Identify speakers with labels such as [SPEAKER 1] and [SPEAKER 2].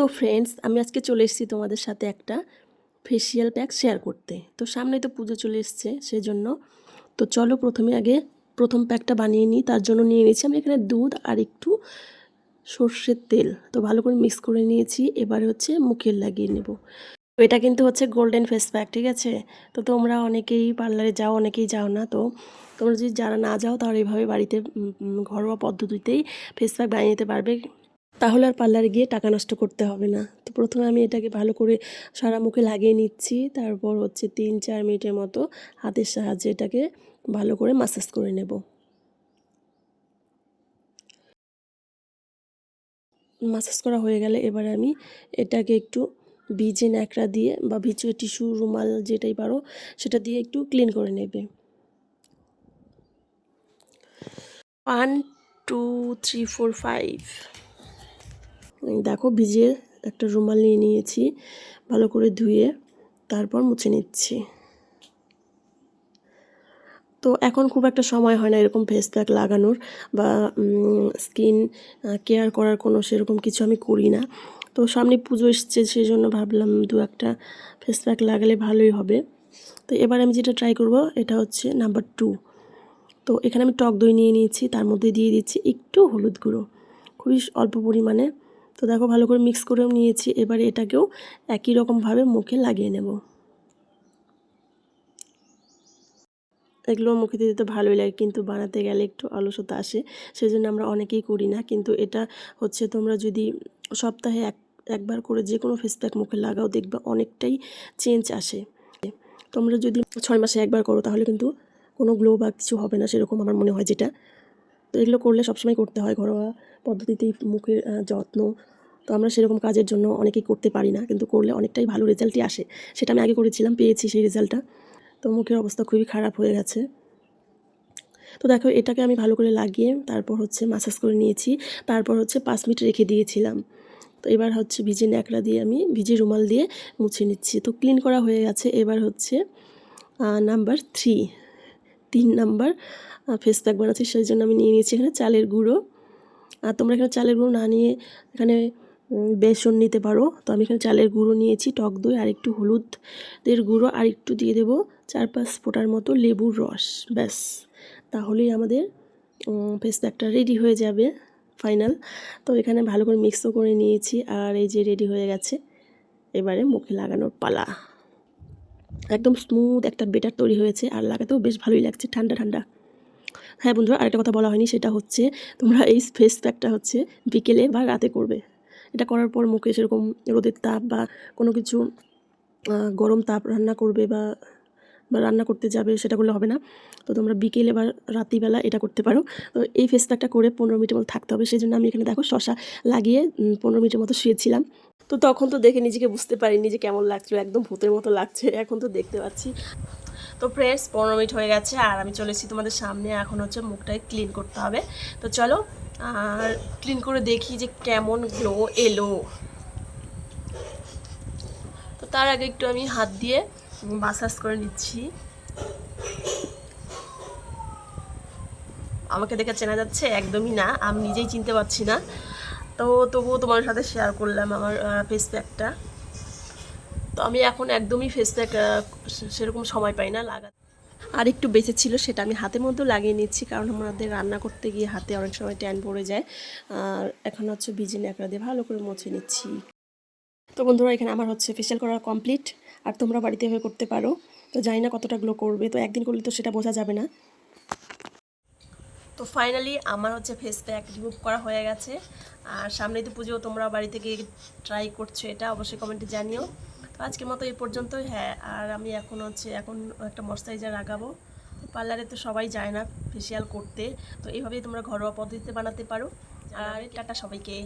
[SPEAKER 1] তো ফ্রেন্ডস আমি আজকে চলে এসেছি তোমাদের সাথে একটা ফেসিয়াল প্যাক শেয়ার করতে। তো সামনে তো পুজো চলে এসছে, সেজন্য। তো চলো প্রথমে আগে প্রথম প্যাকটা বানিয়ে নিই, তার জন্য নিয়ে নিয়েছি আমি এখানে দুধ আর একটু সর্ষের তেল। তো ভালো করে মিক্স করে নিয়েছি, এবারে হচ্ছে মুখের লাগিয়ে নেব। তো এটা কিন্তু হচ্ছে গোল্ডেন ফেস প্যাক ঠিক আছে? তো তোমরা অনেকেই পার্লারে যাও, অনেকেই যাও না, তো তোমরা যদি যারা না যাও তাহলে এইভাবে বাড়িতে ঘরোয়া পদ্ধতিতেই ফেস প্যাক বানিয়ে নিতে পারবে। তাহলে আর পার্লারে গিয়ে টাকা নষ্ট করতে হবে না। তো প্রথমে আমি এটাকে ভালো করে সারা মুখে লাগিয়ে নিচ্ছি। তারপর হচ্ছে তিন, চার মিনিটের মতো হাতের সাহায্যে এটাকে ভালো করে মাসাজ করে নেব। মাসাজ করা হয়ে গেলে এবারে আমি এটাকে একটু ভিজে ন্যাকড়া দিয়ে বা ভিজে টিস্যু রুমাল যেটাই পারো সেটা দিয়ে একটু ক্লিন করে নেবে। One two three four five দেখো ভিজিয়ে একটা রুমাল নিয়ে নিয়েছি, ভালো করে ধুয়ে তারপর মুছে নিচ্ছি। তো এখন খুব একটা সময় হয় না এরকম ফেস প্যাক লাগানোর বা স্কিন কেয়ার করার কোনো সেরকম কিছু আমি করি না। তো সামনে পুজো এসছে, সেই জন্য ভাবলাম দু একটা ফেস প্যাক লাগালে ভালোই হবে। তো এবার আমি যেটা ট্রাই করব, এটা হচ্ছে নাম্বার টু তো এখানে আমি টক দই নিয়ে নিয়েছি, তার মধ্যে দিয়ে দিচ্ছি একটু হলুদ গুঁড়ো। খুবই অল্প পরিমাণে। তো দেখো ভালো করে মিক্স করেও নিয়েছি। এবারে এটাকেও একই রকমভাবে মুখে লাগিয়ে নেব। এগুলো মুখে দিতে তো ভালোই লাগে, কিন্তু বানাতে গেলে একটু অলসতা আসে সেই জন্য আমরা অনেকেই করি না। কিন্তু এটা হচ্ছে তোমরা যদি সপ্তাহে এক, একবার করে যে কোনো ফেস প্যাক মুখে লাগাও, দেখবে অনেকটাই চেঞ্জ আসে। তোমরা যদি ছয় মাসে একবার করো, তাহলে কিন্তু কোনো গ্লো বা কিছু হবে না, সেরকম আমার মনে হয় যেটা। তো এগুলো করলে সবসময় করতে হয় ঘরোয়া পদ্ধতিতেই মুখের যত্ন। তো আমরা সেরকম কাজের জন্য অনেকেই করতে পারি না, কিন্তু করলে অনেকটাই ভালো রেজাল্টই আসে। সেটা আমি আগে করেছিলাম, পেয়েছি সেই রেজাল্টটা তো মুখের অবস্থা খুবই খারাপ হয়ে গেছে। তো দেখো, এটাকে আমি ভালো করে লাগিয়ে তারপর হচ্ছে মাসাজ করে নিয়েছি। তারপর হচ্ছে পাঁচ মিনিট রেখে দিয়েছিলাম। তো এবার হচ্ছে ভিজে ন্যাকড়া দিয়ে আমি ভিজে রুমাল দিয়ে মুছে নিচ্ছি। তো ক্লিন করা হয়ে গেছে। এবার হচ্ছে নাম্বার থ্রি তিন নাম্বার ফেস প্যাক বানাচ্ছি। সেই জন্য আমি নিয়ে নিয়েছি এখানে চালের গুঁড়ো। আর তোমরা এখানে চালের গুঁড়ো না নিয়ে এখানে বেসন নিতে পারো। তো আমি এখানে চালের গুঁড়ো নিয়েছি, টক দই, আর একটু হলুদের গুঁড়ো, আর একটু দিয়ে দেবো চার পাঁচ ফোঁটার মতো লেবুর রস, ব্যাস। তাহলেই আমাদের ফেস রেডি হয়ে যাবে ফাইনাল তো এখানে ভালো করে মিক্সও করে নিয়েছি, আর এই যে রেডি হয়ে গেছে, এবারে মুখে লাগানোর পালা। একদম স্মুথ একটা বেটার তৈরি হয়েছে, আর লাগাতেও বেশ ভালোই লাগছে, ঠান্ডা ঠান্ডা। হ্যাঁ বন্ধুরা, আরেকটা কথা বলা হয়নি, সেটা হচ্ছে তোমরা এই ফেস প্যাকটা হচ্ছে বিকেলে বা রাতে করবে। এটা করার পর মুখে সেরকম রোদের তাপ বা কোনো কিছু গরম তাপ রান্না করবে বা বা রান্না করতে যাবে, সেটা করলে হবে না। তো তোমরা বিকেলে বা রাত্রিবেলা এটা করতে পারো। তো এই ফেস প্যাকটা করে পনেরো মিনিটের মতো থাকতে হবে সেই জন্য আমি এখানে দেখো শশা লাগিয়ে পনেরো মিনিটের মতো শুয়েছিলাম। তো তখন তো দেখে নিজেকে বুঝতে পারিনি যে কেমন লাগছিল, একদম ভূতের মতো লাগছে, এখন তো দেখতে পাচ্ছি। তো ফ্রেন্ডস পনেরো মিনিট হয়ে গেছে আর আমি চলে এসেছি তোমাদের সামনে। এখন হচ্ছে মুখটাকে ক্লিন করতে হবে। তো চলো, আর ক্লিন করে দেখি যে কেমন গ্লো এলো। তো তার আগে একটু আমি হাত দিয়ে মাসাজ করে নিচ্ছি। আমাকে দেখে চেনা যাচ্ছে, একদমই না। আমি নিজেই চিনতে পারছি না। তো তবুও তোমার সাথে শেয়ার করলাম আমার ফেস প্যাকটা তো আমি এখন একদমই ফেস প্যাক সেরকম সময় পাই না লাগা আর একটু বেঁচে ছিল সেটা আমি হাতের মধ্যেও লাগিয়ে নিচ্ছি কারণ আমাদের রান্না করতে গিয়ে হাতে অনেক সময় ট্যান পড়ে যায়। আর এখন হচ্ছে বিজি ন্যাকড়া দিয়ে ভালো করে মুছে নিচ্ছি। তো বন্ধুরা এখানে আমার হচ্ছে ফেশিয়াল করা কমপ্লিট আর তোমরা বাড়িতে এভাবে করতে পারো। তো জানি না কতটা গ্লো করবে তো একদিন করলে তো সেটা বোঝা যাবে না। তো ফাইনালি আমার হচ্ছে ফেস প্যাক রিমুভ করা হয়ে গেছে। আর সামনে তো পুজো তোমরা বাড়ি থেকে ট্রাই করছ এটা অবশ্যই কমেন্টে জানিও। আজকের মতো এই পর্যন্তই। হ্যাঁ আর আমি এখন হচ্ছে, এখন একটা ময়শ্চারাইজার লাগাবো পার্লারে তো সবাই যায় না ফেসিয়াল করতে। তো এইভাবেই তোমরা ঘরোয়া পদ্ধতিতে বানাতে পারো। আর টাটা সবাইকে।